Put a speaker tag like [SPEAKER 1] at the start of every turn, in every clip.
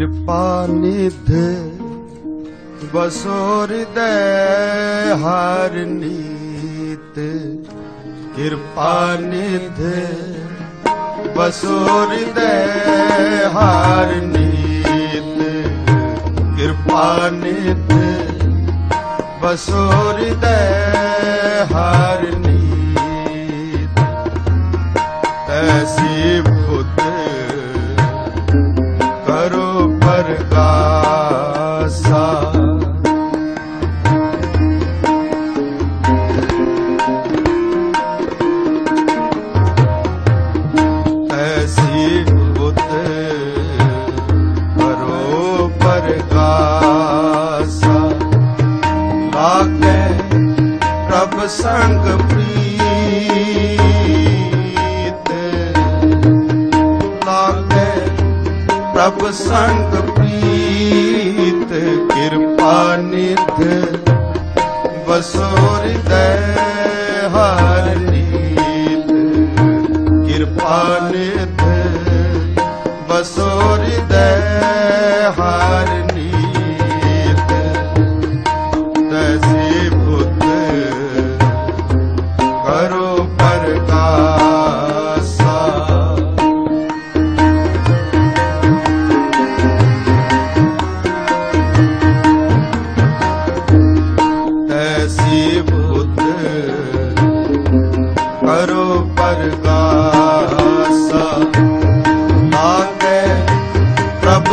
[SPEAKER 1] ਕਿਰਪਾ ਨਿਧ ਬਸੋ ਦੇ ਹਰ ਨੀਤ। ਕਿਰਪਾ ਨਿਧ ਬਸੋ ਦੇ ਹਰ ਨੀਤ। ਕਿਰਪਾ ਨਿਧ ਬਸੋ ਦੇ ਹਰ ਨੀਤ। ਲਾਗੇ ਪ੍ਰਭ ਸੰਗ ਪ੍ਰੀਤ। ਲਾਗੇ ਪ੍ਰਭ ਸੰਗ ਪ੍ਰੀਤ, ਕਿਰਪਾ ਨਿਧ ਵਸੋ ਹਿਰਦੈ ਹਰ ਨੀਤ। ਕਿਰਪਾ ਨਿਧ ਵਸੋ ਹਿਰਦੈ ਹਰ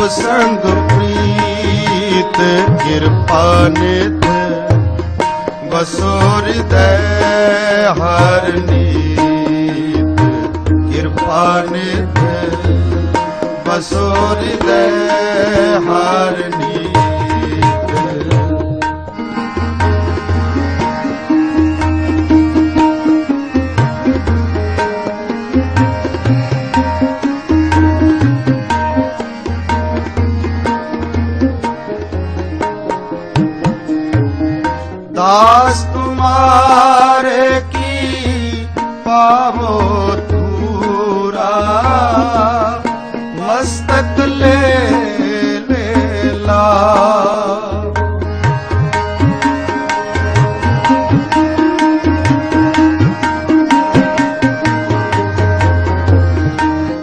[SPEAKER 1] ਸੰਗ ਪ੍ਰੀਤ ਕਿਰਪਾ ਨਿਧ ਬਸੋ ਹਿਰਦੈ ਹਰ ਨੀਤ ਕਿਰਪਾ ਨਿਧ ਬਸੋ ਹਿਰਦੈ ਹਰ ਨੀਤ। दास तुम्हारे की पावो धूरा मस्तक ले ले ला।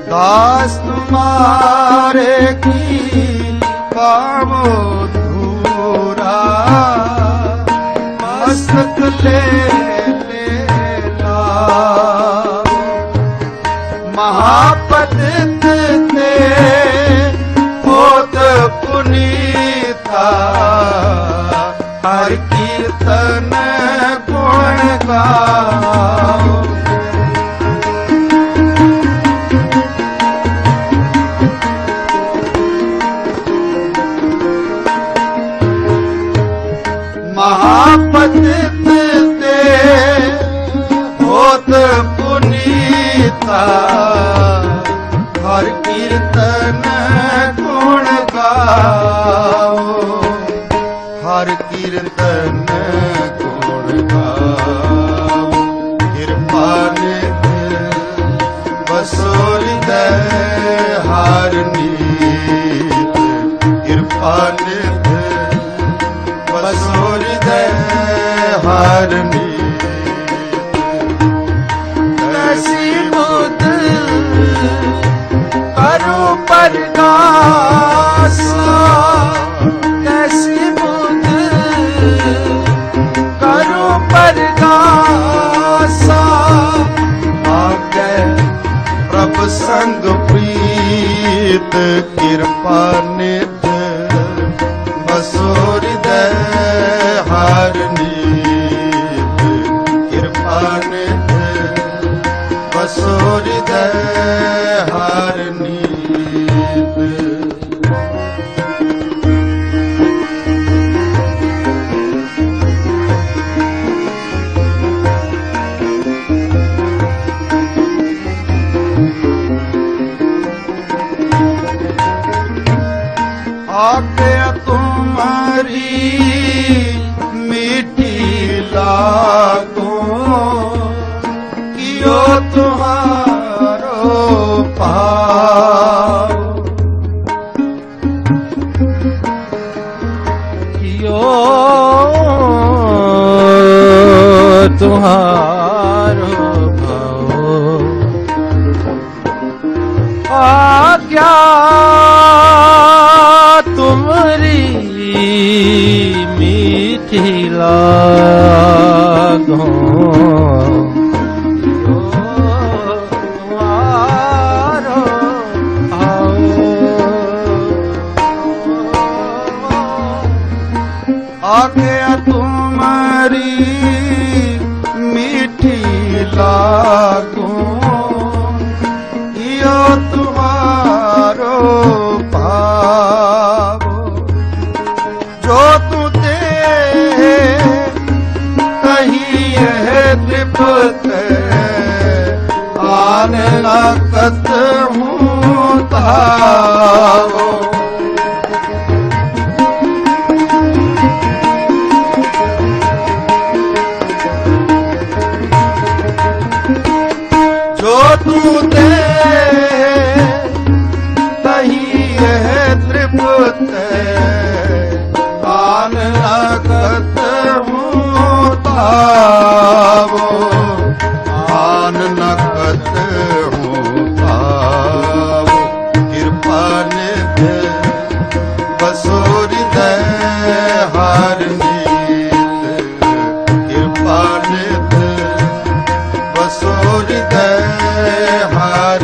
[SPEAKER 1] दास तुम्हारे की पावो ਤੇ ਲੈਲਾ ਮਹਾਪਤਿਤ ਤੇ ਹੋਤ ਪੁਨੀਤਾ ਹਰ ਕੀਰਤਨ ਗੁਣ ਗਾਓ ਹਰ ਕੀਰਤਨ ਗੁਣ ਗਾਵ ਕਿਰਪਾ ਨਿਤ ਬਸੋਰ ਦੇ ਹਰ ਨੀਤ। ਕਿਰਪਾ ਨਿਤ ਬਸੋਰ ਦੇ ਹਰ ਨੀਤ। ਕਿਰਪਾ ਨਿਤ ਮਸੋਰ ਦੇ ਹਾਰ मिठीला को कियो तुम्हारो पाओ
[SPEAKER 2] कियो तुम्हारा तुम्हारो भाओ
[SPEAKER 1] आज्ञा तुम्हारी मीठी लागो यो نفتح طه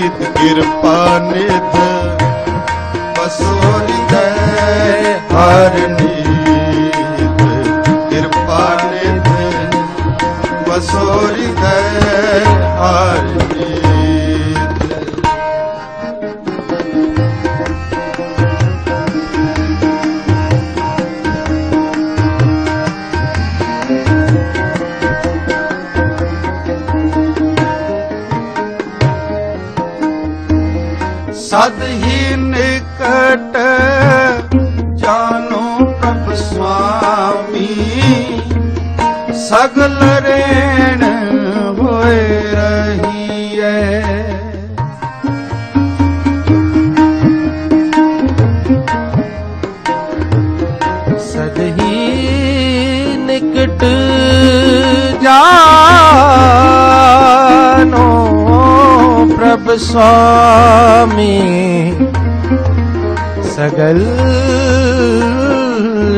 [SPEAKER 1] ਪ੍ਰੀਤ ਕਿਰਪਾ ਨਿਧ। ਬਸੋ ਨਿਦੈ ਹਰ ਨੀਤ। ਕਿਰਪਾ ਨਿਤ ਬਸੋ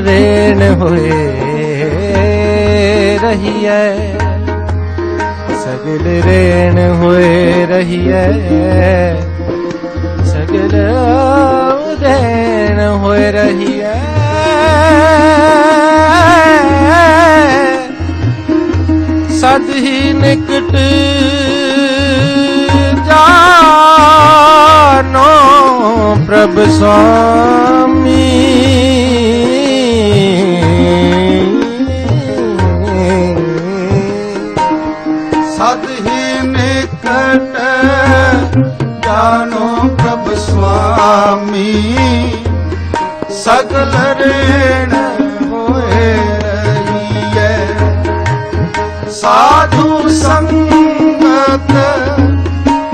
[SPEAKER 2] ਰੇਣ ਹੋਏ ਰਹੀਐ। ਸਗਲ ਰੇਣ ਹੋਏ ਰਹੀਐ। ਸਗਲ ਰੇਣ ਹੋਏ ਰਹੀਐ। ਸਦ ਹੀ ਨਿਕਟ ਜਾਨੋ ਪ੍ਰਭ ਸਾ
[SPEAKER 1] ਸਗਲ ਰੇਣ ਹੋਏ ਰਹੀਏ ਸਾਧੂ ਸੰਗਤ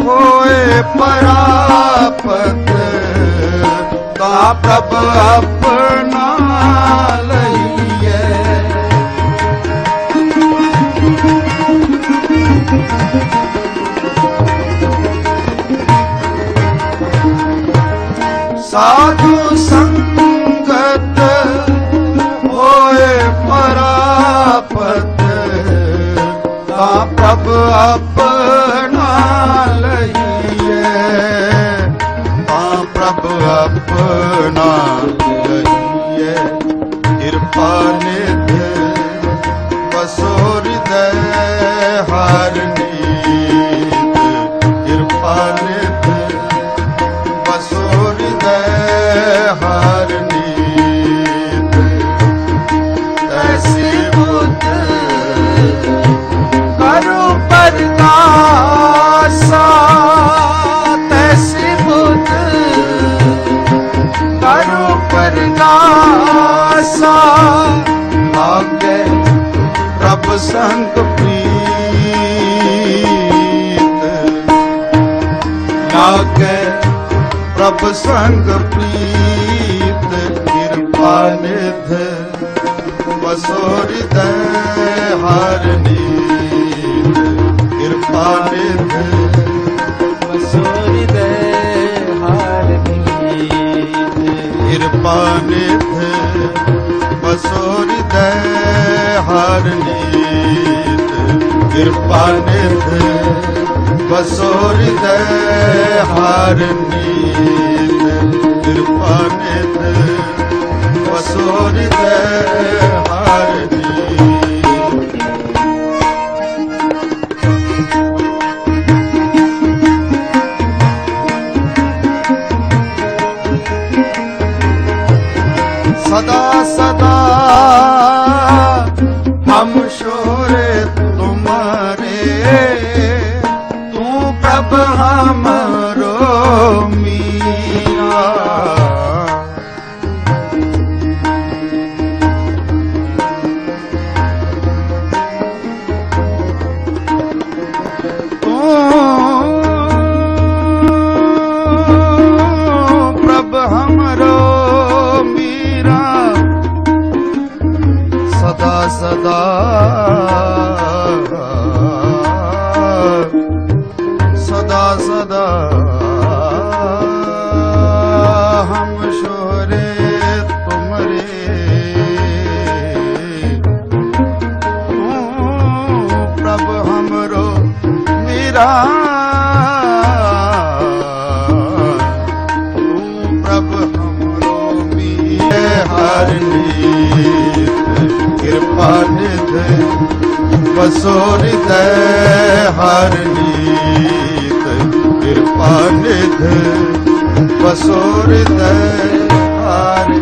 [SPEAKER 1] ਹੋਏ ਪਰਾਪਤ ਤਾ ਪ੍ਰਭ ਆਪਣਾ ਸਾਧੂ ਸੰਗਤ ਹੋਏ ਪਰਾਪਤ, ਤਾਂ ਪ੍ਰਭ ਆਪਣਾ ਲਈਏ। ਤਾਂ ਪ੍ਰਭ ਆਪਣਾ ਲਈਏ। ਕਿਰਪਾ ਨਿਤ ਹਰ
[SPEAKER 2] ਨਾਸਾ
[SPEAKER 1] ਆਗੇ ਰੱਬ ਸੰਗ ਪ੍ਰੀਤ। ਲਾਗੇ ਰੱਬ ਸੰਗ ਪ੍ਰੀਤ, ਕਿਰਪਾ ਨਿਧ ਵਸੋਰਿ ਤੈ ਹਰ ਨੀ ਕਰਨੀਤ ਕਿਰਪਾ ਨਿਧ ਬਸੋ ਹਿਰਦੈ ਹਾਰਨੀਤ ਕਿਰਪਾ ਨਿਧ हमरो मीरा प्रभ हमरो मीरा सदा सदा ਸੁਰਤੈ ਹਰ ਨੀਤ ਕਿਰਪਾ ਨਿਧ। ਬਸੁਰਤੈ ਹਰ